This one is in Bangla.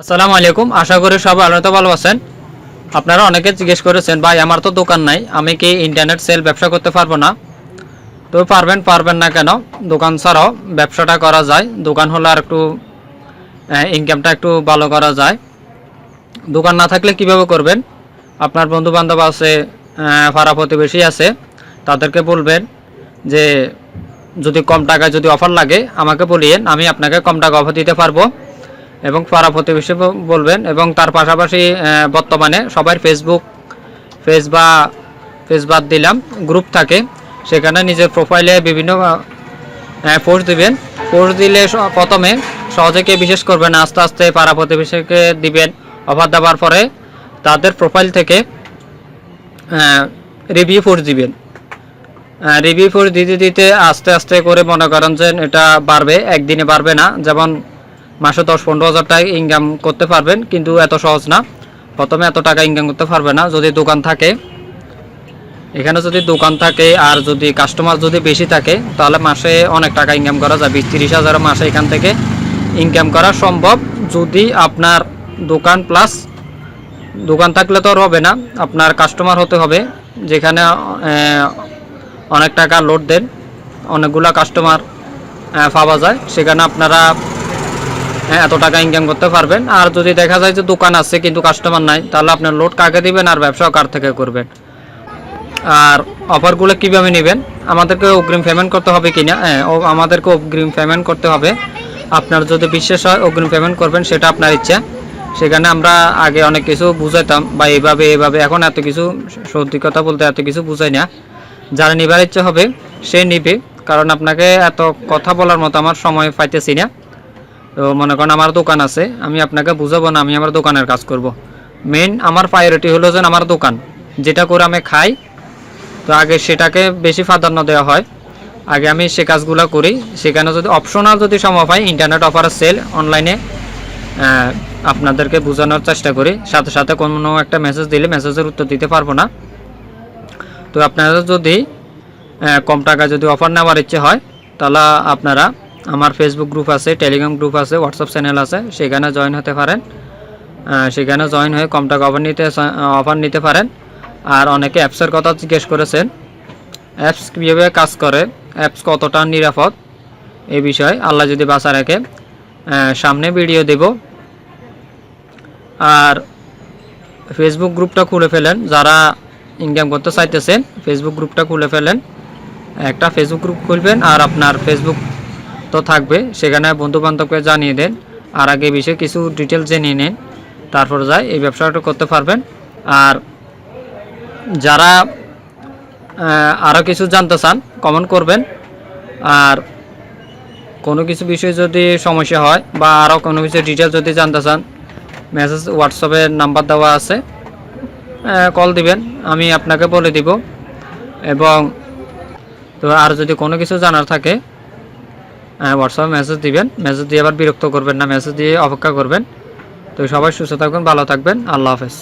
আসসালামু আলাইকুম। আশা করি সবাই আলোতে ভালো আছেন। আপনারা অনেকে জিজ্ঞেস করেছেন, ভাই, আমার তো দোকান নাই, আমি কি ইন্টারনেট সেল ব্যবসা করতে পারব না? তো পারবেন পারবেন না কেন? দোকান ছাড়াও ব্যবসাটা করা যায়। দোকান হলে আর একটু ইনকামটা একটু ভালো করা যায়। দোকান না থাকলে কীভাবে করবেন? আপনার বন্ধু বান্ধব আছে পাড়া প্রতিবেশী আছে, তাদেরকে বলবেন যে, যদি কম টাকায় যদি অফার লাগে, আমাকে বলিয়েন, আমি আপনাকে কম টাকা অফার দিতে পারব। এবং পাড়া প্রতিবেশী বলবেন এবং তার পাশাপাশি বর্তমানে সবার ফেসবুক ফেস বা ফেস বাদ দিলাম গ্রুপ থাকে। সেখানে নিজের প্রোফাইলে বিভিন্ন পোস্ট দিবেন। পোস্ট দিলে প্রথমে সহজে কেউ বিশেষ করবেন আস্তে আস্তে পাড়া প্রতিবেশীকে দিবেন। অফার দেওয়ার পরে তাদের প্রোফাইল থেকে রিভিউ পোস্ট দিবেন। রিভিউ পোস্ট দিতে দিতে আস্তে আস্তে করে মনে করেন যে এটা বাড়বে, একদিনে বাড়বে না। যেমন মাসে দশ পনেরো হাজার টাকা ইনকাম করতে পারবেন, কিন্তু এত সহজ না। প্রথমে এত টাকা ইনকাম করতে পারবে না, যদি দোকান থাকে। এখানে যদি দোকান থাকে আর যদি কাস্টমার যদি বেশি থাকে, তাহলে মাসে অনেক টাকা ইনকাম করা যায় বিশ তিরিশ হাজার মাসে এখান থেকে ইনকাম করা সম্ভব। যদি আপনার দোকান প্লাস দোকান থাকলে তো আর হবে না, আপনার কাস্টমার হতে হবে। যেখানে অনেক টাকা লোড দেন, অনেকগুলা কাস্টমার পাওয়া যায়। সেখানে আপনারা হ্যাঁ এত টাকা ইনকাম করতে পারবেন। আর যদি দেখা যায় যে দোকান আছে কিন্তু কাস্টমার নাই, তাহলে আপনার লোড কাকে দিবেন আর ব্যবসাও কার থেকে করবেন? আর অফারগুলো কীভাবে নেবেন? আমাদেরকে অগ্রিম পেমেন্ট করতে হবে কিনা? হ্যাঁ আমাদেরকে অগ্রিম পেমেন্ট করতে হবে। আপনার যদি বিশ্বাস হয় অগ্রিম পেমেন্ট করবেন, সেটা আপনার ইচ্ছা। সেখানে আমরা আগে অনেক কিছু বুঝাইতাম, বা এইভাবে এইভাবে। এখন এত কিছু সত্যি কথা বলতে এত কিছু বুঝাই না। যারা নিবার ইচ্ছা হবে, সে নিবে। কারণ আপনাকে এত কথা বলার মতো আমার সময় পাইতেছি না। তো মনে করেন আমার দোকান আছে, আমি আপনাকে বুঝাবো না, আমি আমার দোকানের কাজ করব। মেন আমার প্রায়োরিটি হলো যে আমার দোকান, যেটা করে আমি খাই, তো আগে সেটাকে বেশি প্রাধান্য দেওয়া হয়। আগে আমি সে কাজগুলো করি, সেখানে যদি অপশনাল যদি সম্ভব হয় ইন্টারনেট অফার সেল অনলাইনে আপনাদেরকে বোঝানোর চেষ্টা করি। সাথে সাথে কোনো একটা মেসেজ দিলে মেসেজের উত্তর দিতে পারব না। তো আপনারা যদি কম টাকা যদি অফার নেওয়ার ইচ্ছে হয়, তাহলে আপনারা আমার ফেসবুক গ্রুপ আছে টেলিগ্রাম গ্রুপ আছে হোয়াটসঅ্যাপ চ্যানেল আছে, সেখানে জয়েন হতে পারেন। সেখানে জয়েন হয়ে কম টাকা অফার নিতে অফার নিতে পারেন। আর অনেকে অ্যাপসের কথা জিজ্ঞেস করেছেন অ্যাপস কীভাবে কাজ করে অ্যাপস কতটা নিরাপদ এ বিষয়ে আল্লাহ যদি বাঁচা রাখে সামনে ভিডিও দেব। আর ফেসবুক গ্রুপটা খুলে ফেলেন, যারা ইনকাম করতে চাইতেছেন ফেসবুক গ্রুপটা খুলে ফেলেন। একটা ফেসবুক গ্রুপ খুলবেন আর আপনার ফেসবুক তো থাকবে, সেখানে বন্ধু বান্ধবকে জানিয়ে দেন। আর আগে বিষয়ে কিছু ডিটেলস জেনে নিন, তারপর যায় এই ব্যবসাটা করতে পারবেন। আর যারা আরও কিছু জানতে চান কমেন্ট করবেন। আর কোনো কিছু বিষয়ে যদি সমস্যা হয় বা আরও কোনো কিছু ডিটেলস যদি জানতে চান মেসেজ হোয়াটসঅ্যাপে নাম্বার দেওয়া আছে কল দিবেন, আমি আপনাকে বলে দিব। এবং তো আর যদি কোনো কিছু জানার থাকে হোয়াটসঅ্যাপে মেসেজ দিবেন। মেসেজ দিয়ে আবার বিরক্ত করবেন না মেসেজ দিয়ে অপেক্ষা করবেন। তো সবাই সুস্থ থাকবেন, ভালো থাকবেন। আল্লাহ হাফেজ।